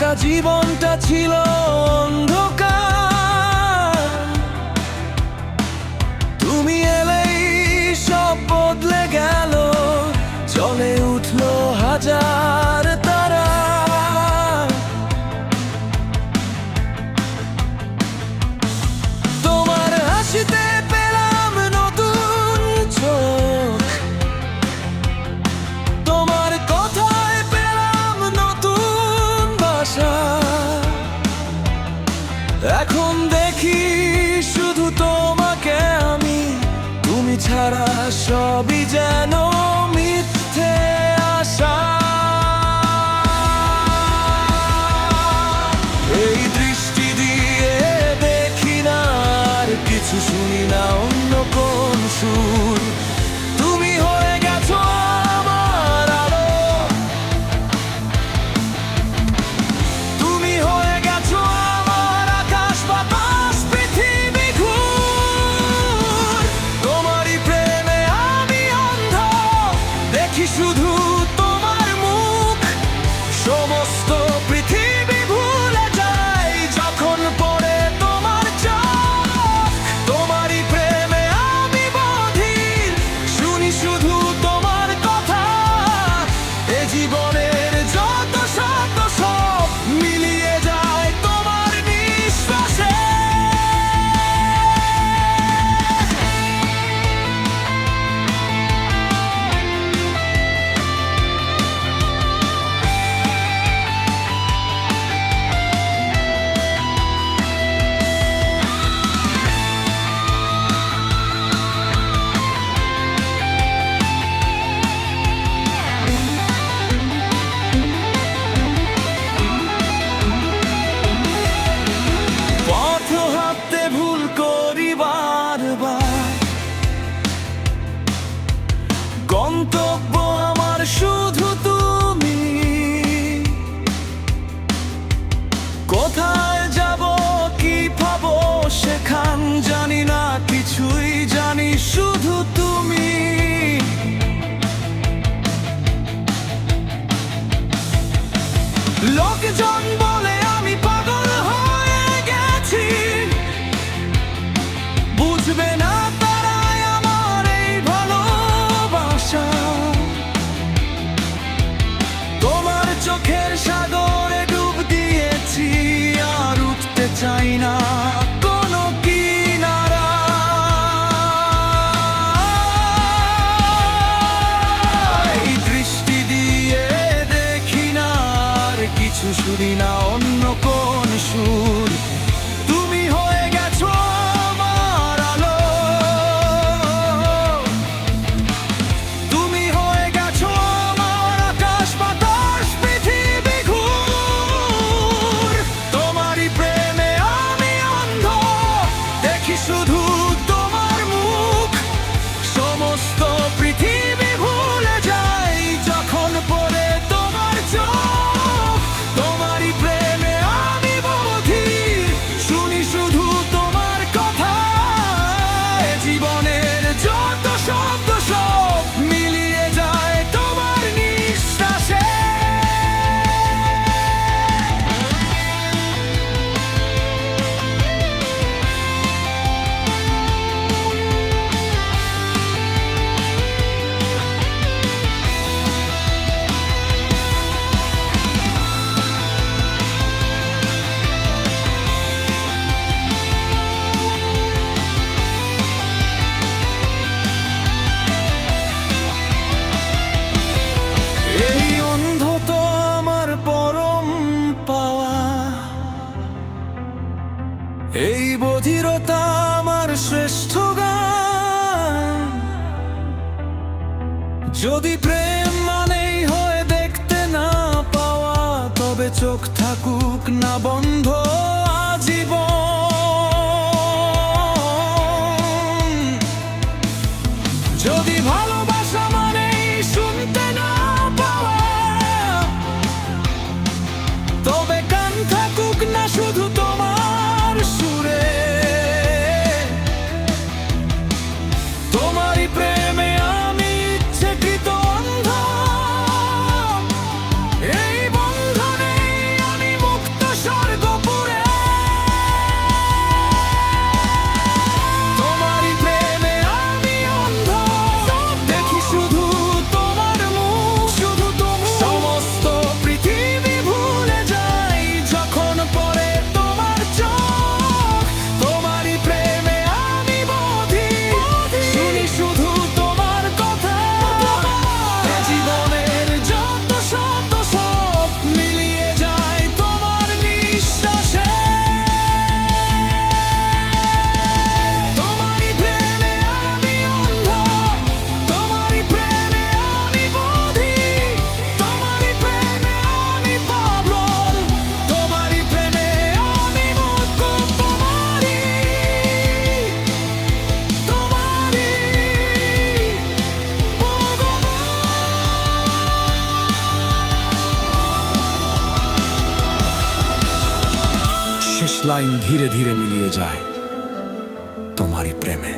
একা জীবনটা ছিল অন্ধকার। দেখি শুধু লোকজন You know. যদি প্রেম মানেই হয়ে দেখতে না পাওয়া তবে চোখ থাকুক না বন্ধ। লাইন ধীরে ধীরে মিলিয়ে যায় তোমারই প্রেমে।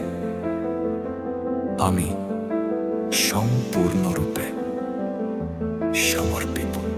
আমি সম্পূর্ণরূপে সমর্পিত।